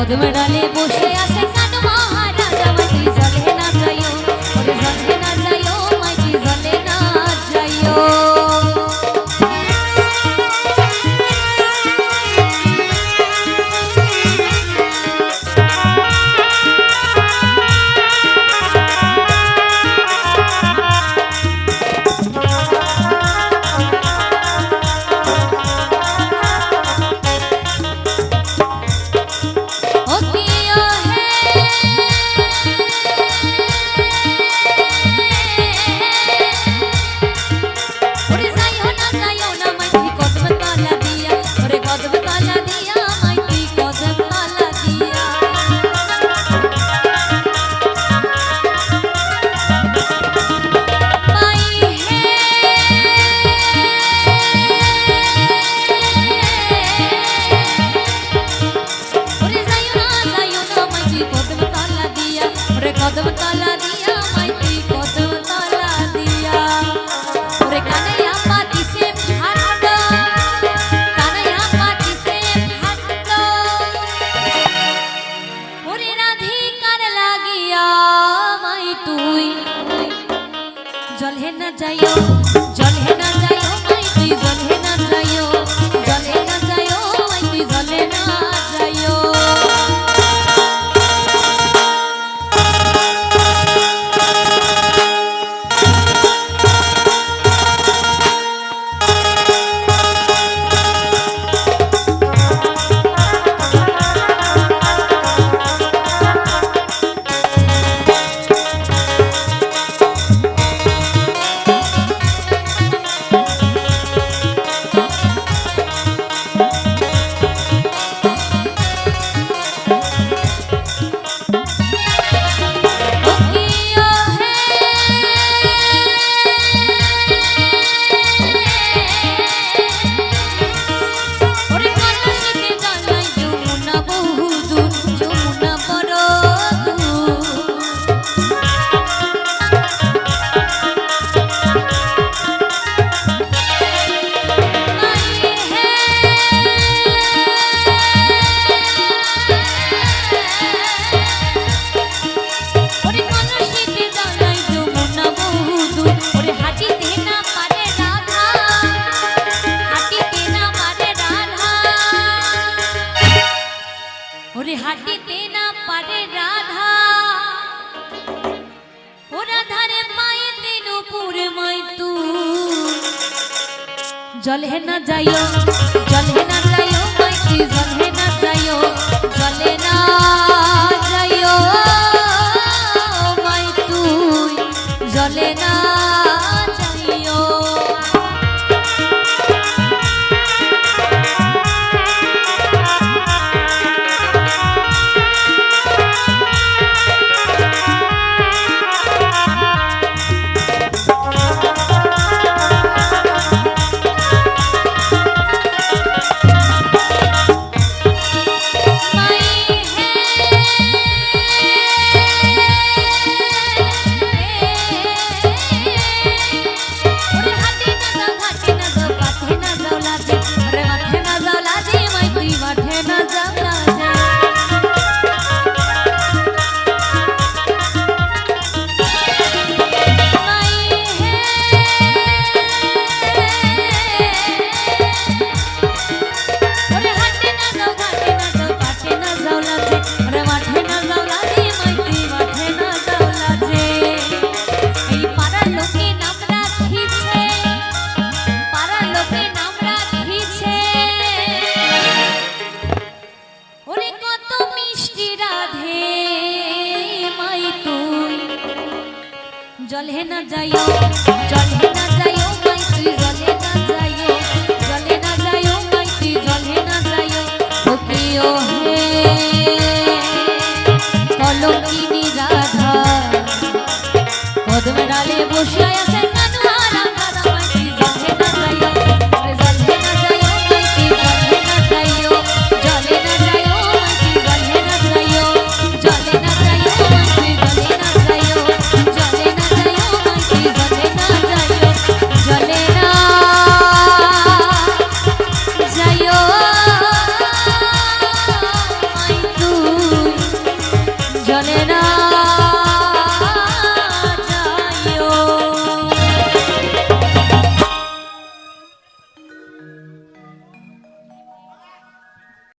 পদ্ম ডালে বসে আছে 加油。হাঁটিতে না পারে রাধা। ও রাধারে মায়ে তেনুপুরে মাই তু জলে না যাইও, জলে না যাইও মাই কি জলে না যাইও, জলে না। জলে না যাইও, জলে না যাইও মাই তুই জলে না যাইও, জলে না যাইও মাই জলে না যাইও। ও হে